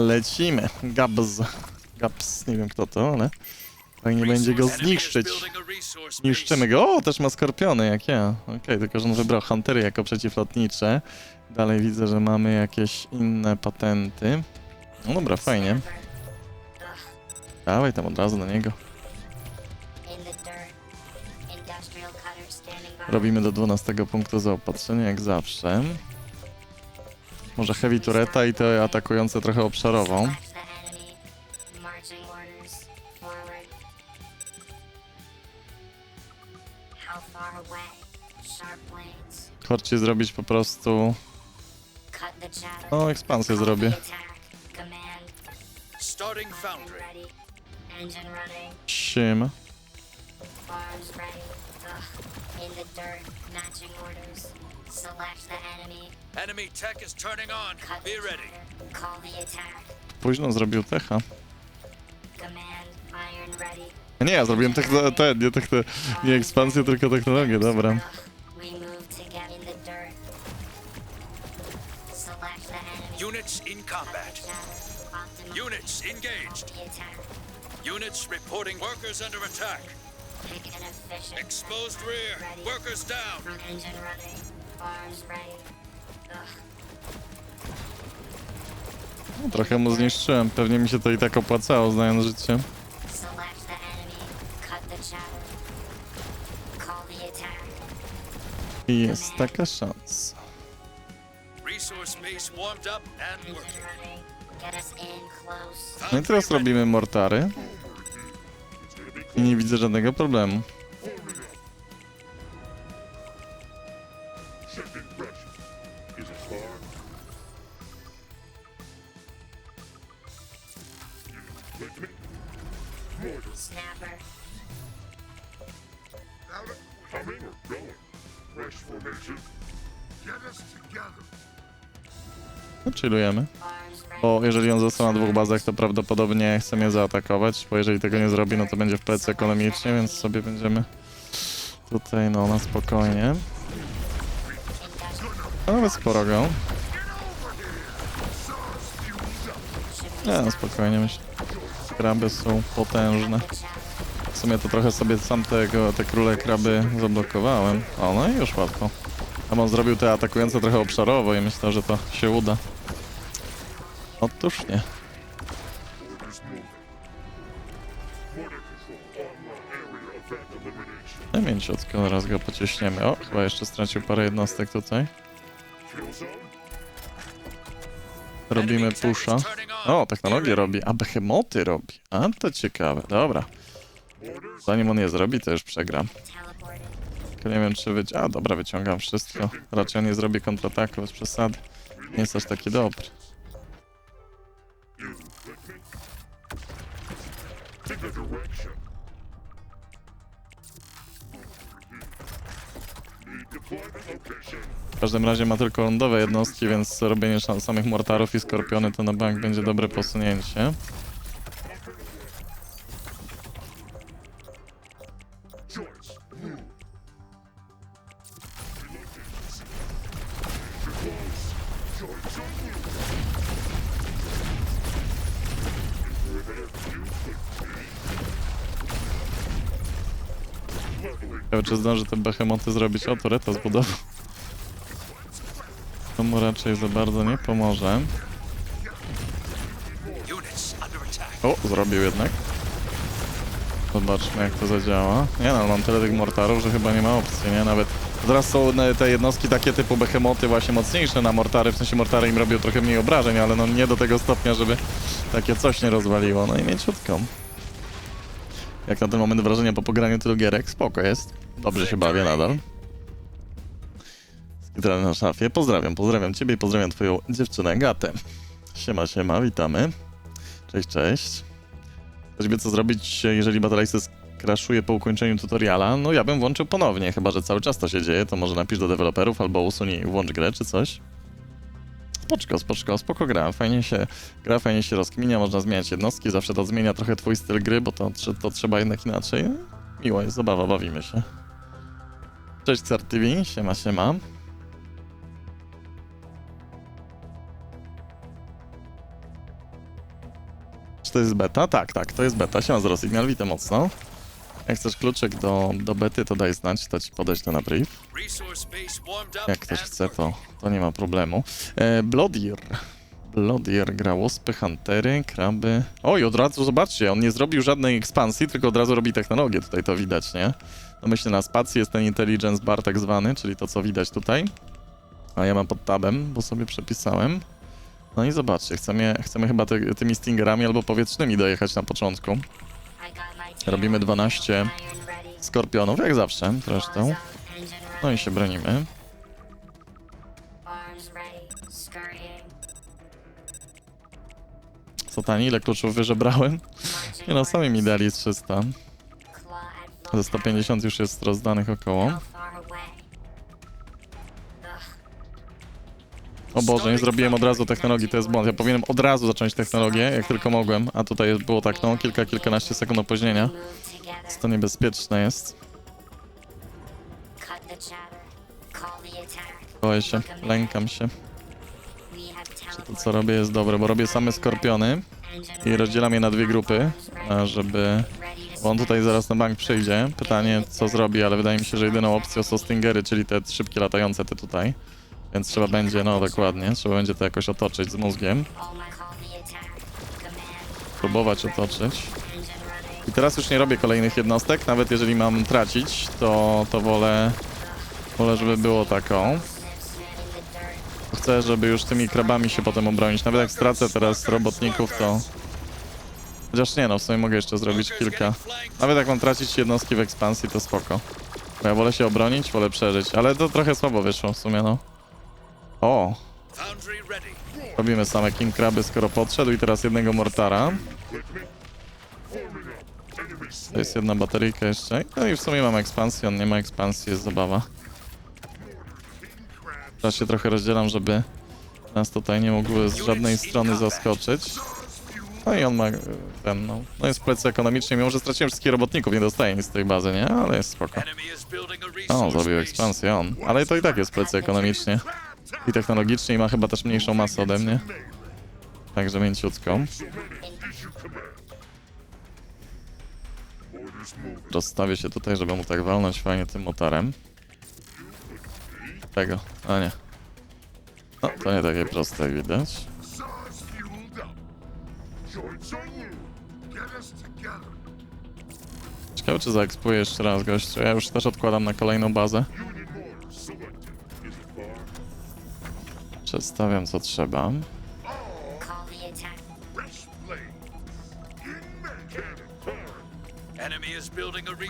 Lecimy. Gabz. Gabs, nie wiem kto to, ale fajnie będzie go zniszczyć. Niszczymy go. O, też ma skorpiony jak ja. Okej, tylko że on wybrał huntery jako przeciwlotnicze. Dalej widzę, że mamy jakieś inne patenty. No dobra, fajnie. Dawaj tam od razu na niego. Robimy do 12 punktu zaopatrzenia, jak zawsze. Może heavy tureta i te atakujące trochę obszarową. Chodźcie zrobić po prostu... O, ekspansję zrobię. the Ugh. In the dirt. Matching orders. Select the enemy. Enemy tech is turning on. Cut Be the ready. Call the attack. Późno zrobił techa. Command. Iron ready. Nie, ja zrobiłem techno... Te, nie, techno... nie ekspansję, tylko technologię, dobra. Ugh. We move together in the dirt. Select the enemy. Units in combat. Units engaged. The attack. Units reporting workers under attack. Exposed rear. Ready. Workers down. Front engine running. Arms ready. Ugh. No, trochę mu zniszczyłem, pewnie mi się to i tak opłacało, znając życie. Select the enemy. Cut the chatter. Call the attack. I jest taka szansa. Resource base warmed up and Engine working. running. Get us in close. No i teraz robimy mortary. I nie widzę żadnego problemu. No, chillujemy. Bo jeżeli on został na dwóch bazach, to prawdopodobnie chce mnie zaatakować, bo jeżeli tego nie zrobi, no to będzie w plecy ekonomicznie, więc sobie będziemy tutaj, no, na spokojnie. A nawet sporo go. Nie, no spokojnie, myślę. Kraby są potężne. W sumie to trochę sobie sam tego, te króle kraby zablokowałem. O, no i już łatwo. A on zrobił te atakujące trochę obszarowo i myślę, że to się uda. Effect elimination. No mięciutko, zaraz go pocieśniemy. O, chyba jeszcze stracił parę jednostek tutaj. Robimy on. O, technologię robi, a behemoty robi. A, to ciekawe. Dobra. Zanim on je zrobi, to już przegram. Tylko nie wiem, czy wyci... A, dobra, wyciągam wszystko. Raczej on nie zrobi kontrataku bez przesady. Nie jest aż taki dobry. W każdym razie ma tylko lądowe jednostki, więc robienie samych mortarów i skorpiony to na bank będzie dobre posunięcie. Ciekawe, czy zdąży te behemoty zrobić. O, tureta zbudował. To mu raczej za bardzo nie pomoże. O, zrobił jednak. Zobaczmy jak to zadziała. Nie no, mam tyle tych mortarów, że chyba nie ma opcji, nie? Nawet teraz są te jednostki takie typu behemoty właśnie mocniejsze na mortary, w sensie mortary im robią trochę mniej obrażeń, ale no nie do tego stopnia, żeby takie coś nie rozwaliło. No i mięciutką. Jak na ten moment wrażenie po pograniu tylu gierek, spoko jest. Dobrze się bawię nadal. Skitrany na szafie. Pozdrawiam, pozdrawiam ciebie i pozdrawiam twoją dziewczynę Gatę. Siema, siema, witamy. Cześć, cześć. Ktoś wie co zrobić, jeżeli Battle.Axis crashuje po ukończeniu tutoriala? No ja bym włączył ponownie, chyba że cały czas to się dzieje, to może napisz do deweloperów albo usuń i włącz grę czy coś. Spoczko, spoczko, spoko gra, fajnie się gra, fajnie się rozkminia, można zmieniać jednostki, zawsze to zmienia trochę twój styl gry, bo to, to trzeba jednak inaczej. Miło jest, zabawa, bawimy się. Cześć Car TV, siema, siema. Czy to jest beta? Tak, tak, to jest beta. Siema z Signal, witam mocno. Jak chcesz kluczyk do, do bety, to daj znać, to ci podeślę na brief. Jak ktoś chce, to, to nie ma problemu. E, Bloodier. Bloodier gra huntery, kraby. Oj, od razu zobaczcie, on nie zrobił żadnej ekspansji, tylko od razu robi technologię, tutaj to widać, nie? Myślę, na spacji jest ten intelligence bar tak zwany, czyli to, co widać tutaj. A ja mam pod tabem, bo sobie przepisałem. No i zobaczcie, chcemy, chcemy chyba ty, tymi stingerami albo powietrznymi dojechać na początku. Robimy 12 iron ready. skorpionów, jak zawsze zresztą. No i się bronimy. Scurrying. Satani, ile kluczów wyżebrałem? Nie no, sami mi dali 300. Claw at full Ze 150 już jest rozdanych około. O Boże, nie zrobiłem od razu technologii, to jest błąd. Ja powinienem od razu zacząć technologię, jak tylko mogłem, a tutaj było tak, no, kilka, kilkanaście sekund opóźnienia. Together. To niebezpieczne jest. Boję się, lękam się. Have To co robię jest dobre, bo robię same skorpiony i rozdzielam je na dwie grupy, żeby... Bo on tutaj zaraz na bank przyjdzie. Pytanie, co zrobi, ale wydaje mi się, że jedyną opcją są stingery, czyli te szybkie latające te tutaj. Więc trzeba będzie, no dokładnie, trzeba będzie to jakoś otoczyć z mózgiem. Próbować otoczyć. I teraz już nie robię kolejnych jednostek, nawet jeżeli mam tracić, to, to wolę, wolę, żeby było taką. Chcę, żeby już tymi krabami się potem obronić. Nawet jak stracę teraz robotników, to... Chociaż nie no, w sumie mogę jeszcze zrobić kilka. Nawet jak mam tracić jednostki w ekspansji, to spoko. Bo ja wolę się obronić, wolę przeżyć. Ale to trochę słabo wyszło w sumie, no. O, robimy same king kraby, skoro podszedł i teraz jednego mortara. To jest jedna bateryjka jeszcze. No i w sumie mam ekspansję, on nie ma ekspansji, jest zabawa. Teraz się trochę rozdzielam, żeby nas tutaj nie mogły z żadnej strony zaskoczyć. No i on ma ten, no. No jest plecy ekonomicznie, mimo że straciłem wszystkich robotników, nie dostaje nic z tej bazy, nie? Ale jest spoko. O, zrobił ekspansję on. Ale to i tak jest plecy ekonomicznie. I technologicznie i ma chyba też mniejszą masę ode mnie. Także mięciutką. Rozstawię się tutaj, żeby mu tak walnąć fajnie tym motorem. Tego, a nie. No, to nie takie proste jak widać. Ciekawe czy zaekspluję jeszcze raz gościu. Ja już też odkładam na kolejną bazę.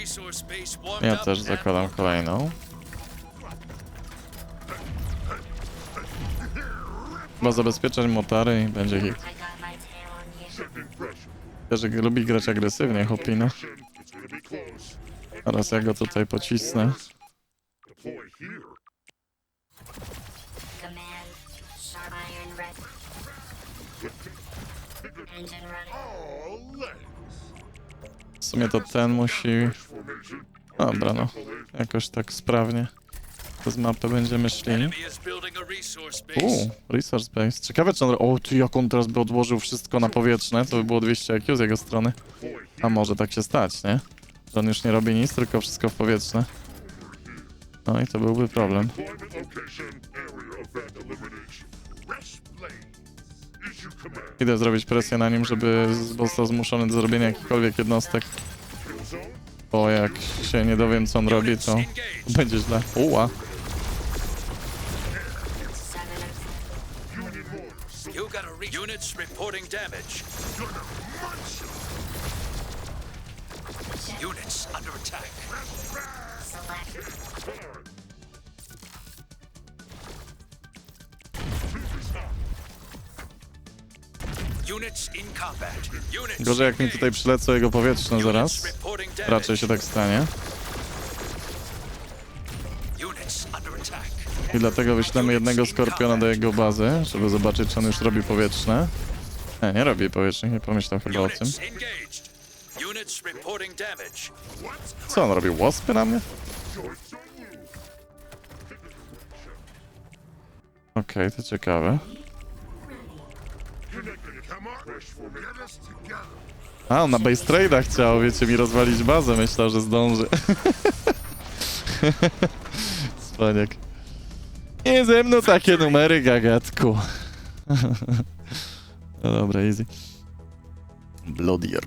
Resource base warmed Ja też zakładam kolejną. Chyba zabezpieczać motary i będzie hit. Też lubi grać agresywnie, close. Teraz ja go tutaj pocisnę. Sharp iron ready. Engine legs. W sumie to ten musi... Dobra, no. Jakoś tak sprawnie. Przez mapę będziemy szli. Uuu, resource base. Ciekawe czy on... O, ty jak on teraz by odłożył wszystko na powietrzne, to by było 200 IQ z jego strony. A może tak się stać, nie? Że on już nie robi nic, tylko wszystko w powietrzne. No i to byłby problem. Idę zrobić presję na nim, żeby został zmuszony do zrobienia jakichkolwiek jednostek. Bo jak się nie dowiem co on robi, to będzie źle. Uła. Units reporting damage. Units under attack. Gorzej jak mi tutaj przylecą jego powietrzne zaraz. Raczej się tak stanie. I dlatego wyślemy jednego skorpiona do jego bazy, żeby zobaczyć czy on już robi powietrzne. Nie, nie robi powietrznych, nie pomyślał chyba o tym. Co on robi? Łospy na mnie? Okej, to ciekawe. A, on na base trade'a chciał, wiecie, mi rozwalić bazę. Myślał, że zdąży. Spaniak. Nie ze mną takie numery, gagatku. no dobra, easy. Bloodier.